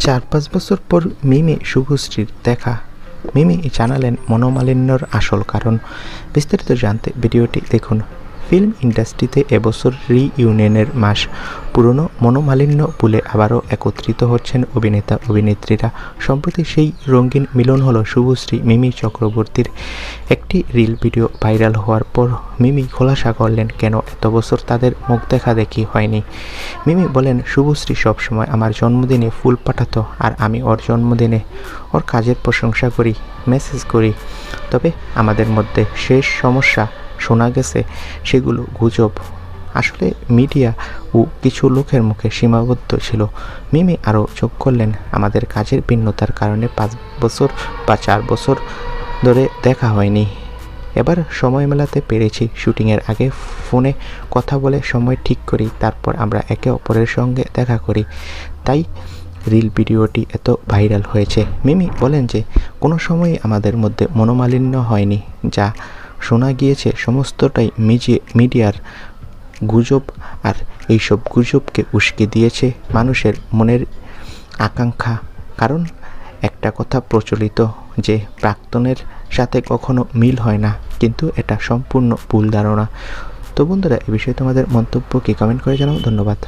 চার পাঁচ বছর পর মিমি শুভশ্রীর দেখা। মিমি জানালেন মনোমালিন্যর আসল কারণ। বিস্তারিত জানতে ভিডিওটি দেখুন। ফিল্ম ইন্ডাস্ট্রিতে এবছর রিইউনিয়নের মাস। পুরনো মনোমালিন্য ভুলে আবারও একত্রিত হচ্ছেন অভিনেতা, অভিনেত্রীরা। সম্প্রতি সেই রঙিন মিলন হলো শুভশ্রী মিমি চক্রবর্তীর একটি রিল ভিডিও ভাইরাল হওয়ার পর মিমি খোলাসা করলেন, কেন এত বছর তাদের মুখ দেখা দেখি হয়নি? মিমি বলেন, শুভশ্রী সবসময় আমার জন্মদিনে ফুল পাঠাতো আর আমি ওর জন্মদিনে ওর কাজের প্রশংসা করি, মেসেজ করি। তবে আমাদের মধ্যে শেষ সমস্যা শোনা গেছে, সেগুলো গুজব। আসলে মিডিয়া ও কিছু লোকের মুখে সীমাবদ্ধ ছিল। মিমি আরও যোগ করলেন, আমাদের কাজের ভিন্নতার কারণে পাঁচ বছর বা চার বছর ধরে দেখা হয়নি। এবার সময় মেলাতে পেরেছি। শুটিংয়ের আগে ফোনে কথা বলে সময় ঠিক করি, তারপর আমরা একে অপরের সঙ্গে দেখা করি। তাই রিল ভিডিওটি এত ভাইরাল হয়েছে। মিমি বলেন যে, কোনো সময়ই আমাদের মধ্যে মনোমালিন্য হয়নি, যা শোনা গিয়েছে সমস্তটাই মিডিয়ার গুজব আর এইসব গুজবকে উস্কে দিয়েছে মানুষের মনের আকাঙ্ক্ষা। কারণ একটা কথা প্রচলিত যে প্রাক্তনের সাথে কখনো মিল হয় না, কিন্তু এটা সম্পূর্ণ ভুল ধারণা। তো বন্ধুরা এই বিষয়ে তোমাদের মন্তব্য কি? কমেন্ট করে জানাও। ধন্যবাদ।